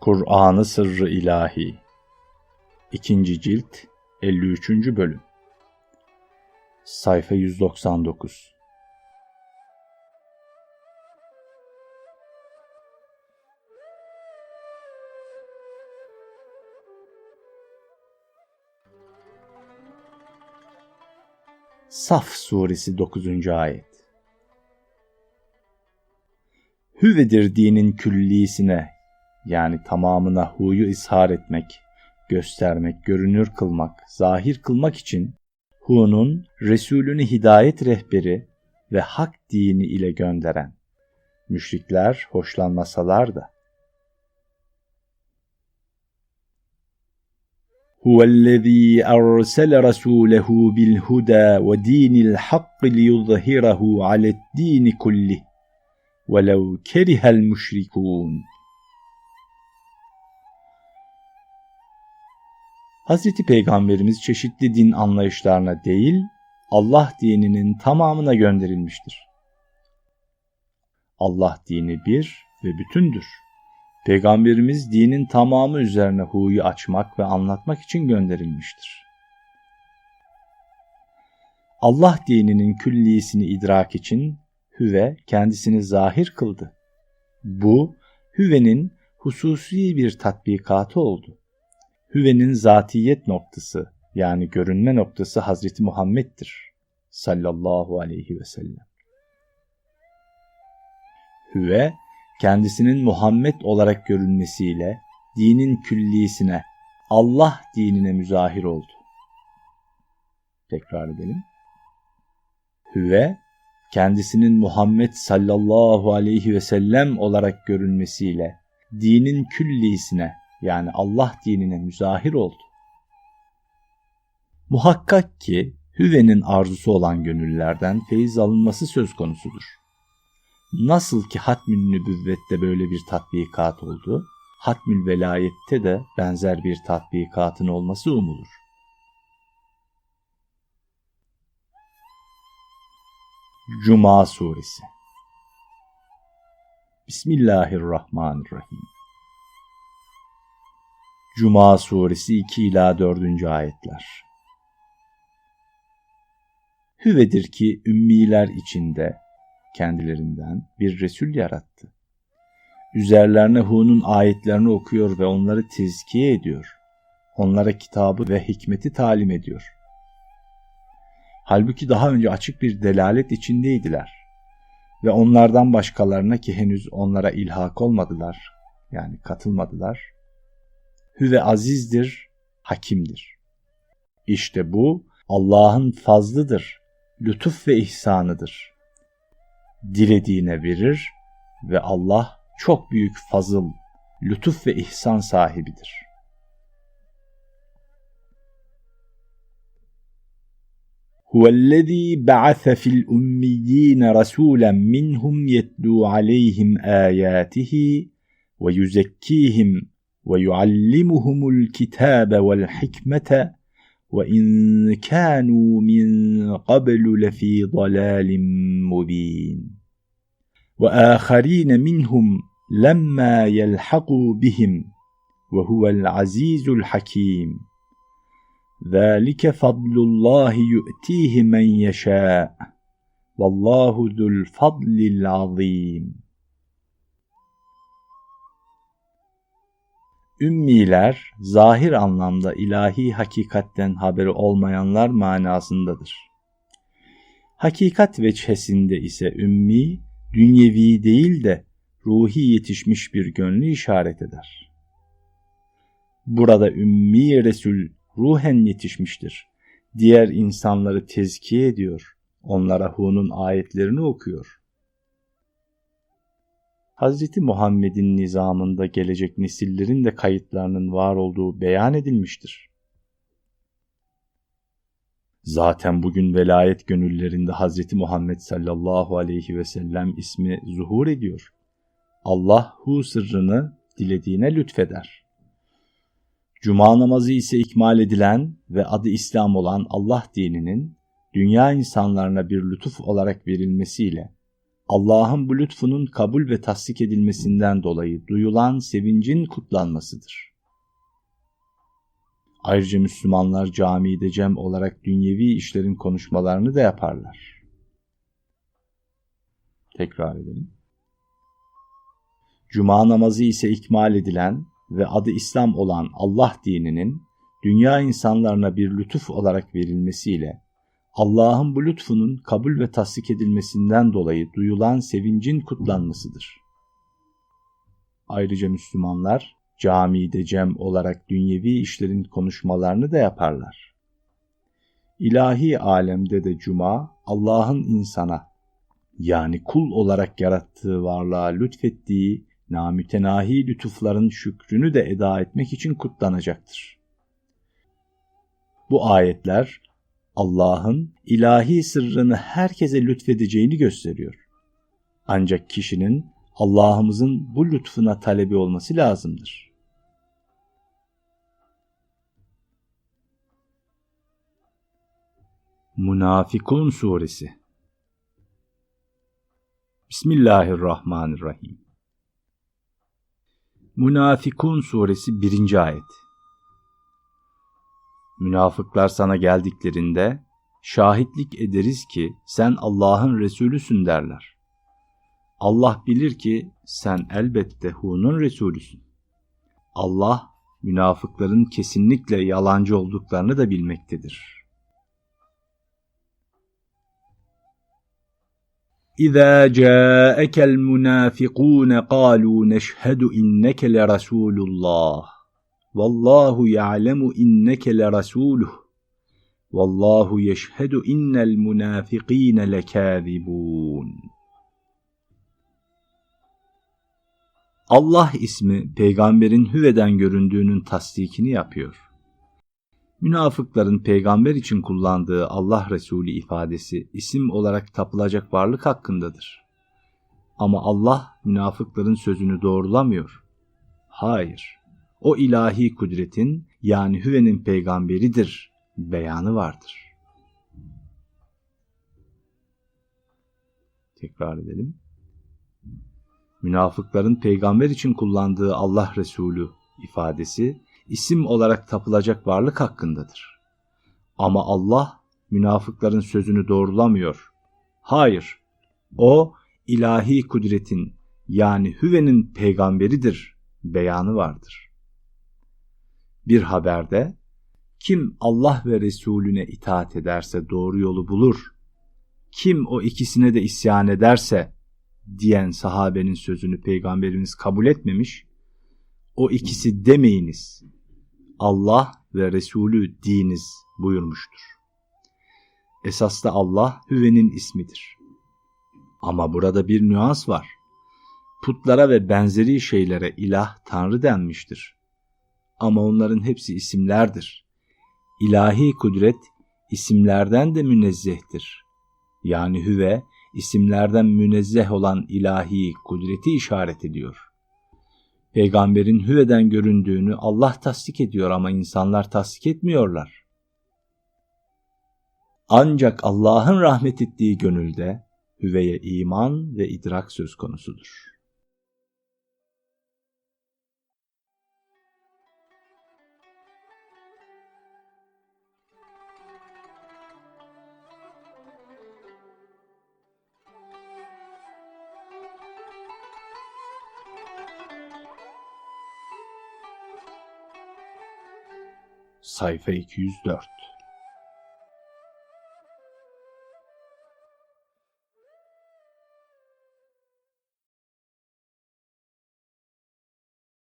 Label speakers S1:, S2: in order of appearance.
S1: Kur'anı ı Sırrı İlahi 2. Cilt 53. Bölüm Sayfa 199 Saf Suresi 9. Ayet Hüvedir dinin küllisine yani tamamına huyu ishar etmek, göstermek, görünür kılmak, zahir kılmak için hu'nun Resulünü hidayet rehberi ve hak dini ile gönderen, müşrikler hoşlanmasalar da. هو الذي أرسل رسوله بالهدى ودين الحق ليظهره على الدين كله ولو كره المشركون Hazreti Peygamberimiz çeşitli din anlayışlarına değil, Allah dininin tamamına gönderilmiştir. Allah dini bir ve bütündür. Peygamberimiz dinin tamamı üzerine huyu açmak ve anlatmak için gönderilmiştir. Allah dininin küllisini idrak için hüve kendisini zahir kıldı. Bu hüvenin hususi bir tatbikatı oldu hüvenin zatiyet noktası yani görünme noktası Hazreti Muhammed'dir sallallahu aleyhi ve sellem. Hüve kendisinin Muhammed olarak görünmesiyle dinin küllisine, Allah dinine müzahir oldu. Tekrar edelim. Hüve kendisinin Muhammed sallallahu aleyhi ve sellem olarak görünmesiyle dinin küllisine, yani Allah dinine müzahir oldu. Muhakkak ki hüvenin arzusu olan gönüllerden feyiz alınması söz konusudur. Nasıl ki hatmün nübüvvette böyle bir tatbikat oldu, hatmül velayette de benzer bir tatbikatın olması umulur. Cuma Suresi Bismillahirrahmanirrahim Cuma suresi 2 ila 4. ayetler. Hüvedir ki ümmiler içinde kendilerinden bir Resul yarattı. Üzerlerine Hun'un ayetlerini okuyor ve onları tezkiye ediyor. Onlara kitabı ve hikmeti talim ediyor. Halbuki daha önce açık bir delalet içindeydiler. Ve onlardan başkalarına ki henüz onlara ilhak olmadılar, yani katılmadılar, hüve azizdir, hakimdir. İşte bu Allah'ın fazlıdır, lütuf ve ihsanıdır. Dilediğine verir ve Allah çok büyük fazıl, lütuf ve ihsan sahibidir.'' هو الذي بعث في الأميين رسولا منهم يتلو عليهم آياته ويزكيهم ويعلمهم الكتاب والحكمه وان كانوا من قبل لفي ضلال مبين واخرين منهم لما يلحقوا بهم وهو العزيز الحكيم ذلك فضل الله يؤتيه من يشاء والله ذو الفضل العظيم ümmiler zahir anlamda ilahi hakikatten haberi olmayanlar manasındadır. Hakikat veçhesinde ise ümmi, dünyevi değil de ruhi yetişmiş bir gönlü işaret eder. Burada ümmi Resul ruhen yetişmiştir. Diğer insanları tezkiye ediyor. Onlara Hun'un ayetlerini okuyor. Hz. Muhammed'in nizamında gelecek nesillerin de kayıtlarının var olduğu beyan edilmiştir. Zaten bugün velayet gönüllerinde Hz. Muhammed sallallahu aleyhi ve sellem ismi zuhur ediyor. Allah hu sırrını dilediğine lütfeder. Cuma namazı ise ikmal edilen ve adı İslam olan Allah dininin dünya insanlarına bir lütuf olarak verilmesiyle Allah'ın bu lütfunun kabul ve tasdik edilmesinden dolayı duyulan sevincin kutlanmasıdır. Ayrıca Müslümanlar camide cem olarak dünyevi işlerin konuşmalarını da yaparlar. Tekrar edelim. Cuma namazı ise ikmal edilen ve adı İslam olan Allah dininin dünya insanlarına bir lütuf olarak verilmesiyle Allah'ın bu lütfunun kabul ve tasdik edilmesinden dolayı duyulan sevincin kutlanmasıdır. Ayrıca Müslümanlar camide cem olarak dünyevi işlerin konuşmalarını da yaparlar. İlahi alemde de cuma Allah'ın insana yani kul olarak yarattığı varlığa lütfettiği namütenahi lütufların şükrünü de eda etmek için kutlanacaktır. Bu ayetler Allah'ın ilahi sırrını herkese lütfedeceğini gösteriyor. Ancak kişinin Allah'ımızın bu lütfuna talebi olması lazımdır. Münafikun Suresi Bismillahirrahmanirrahim Münafikun Suresi 1. Ayet Münafıklar sana geldiklerinde şahitlik ederiz ki sen Allah'ın Resulüsün derler. Allah bilir ki sen elbette Hun'un Resulüsün. Allah münafıkların kesinlikle yalancı olduklarını da bilmektedir. İza جَاءَكَ الْمُنَافِقُونَ قَالُوا نَشْهَدُ اِنَّكَ لَرَسُولُ اللّٰهِ Vallahu ya'lemu inneke le rasuluh. Vallahu yeşhedu innel munafikine lekâzibûn. Allah ismi peygamberin hüveden göründüğünün tasdikini yapıyor. Münafıkların peygamber için kullandığı Allah Resulü ifadesi isim olarak tapılacak varlık hakkındadır. Ama Allah münafıkların sözünü doğrulamıyor. Hayır o ilahi kudretin yani hüvenin peygamberidir beyanı vardır. Tekrar edelim. Münafıkların peygamber için kullandığı Allah Resulü ifadesi isim olarak tapılacak varlık hakkındadır. Ama Allah münafıkların sözünü doğrulamıyor. Hayır, o ilahi kudretin yani hüvenin peygamberidir beyanı vardır bir haberde kim Allah ve Resulüne itaat ederse doğru yolu bulur. Kim o ikisine de isyan ederse diyen sahabenin sözünü peygamberimiz kabul etmemiş. O ikisi demeyiniz. Allah ve Resulü diniz buyurmuştur. Esas Allah hüvenin ismidir. Ama burada bir nüans var. Putlara ve benzeri şeylere ilah tanrı denmiştir ama onların hepsi isimlerdir. İlahi kudret isimlerden de münezzehtir. Yani hüve isimlerden münezzeh olan ilahi kudreti işaret ediyor. Peygamberin hüveden göründüğünü Allah tasdik ediyor ama insanlar tasdik etmiyorlar. Ancak Allah'ın rahmet ettiği gönülde hüveye iman ve idrak söz konusudur. sayfa 204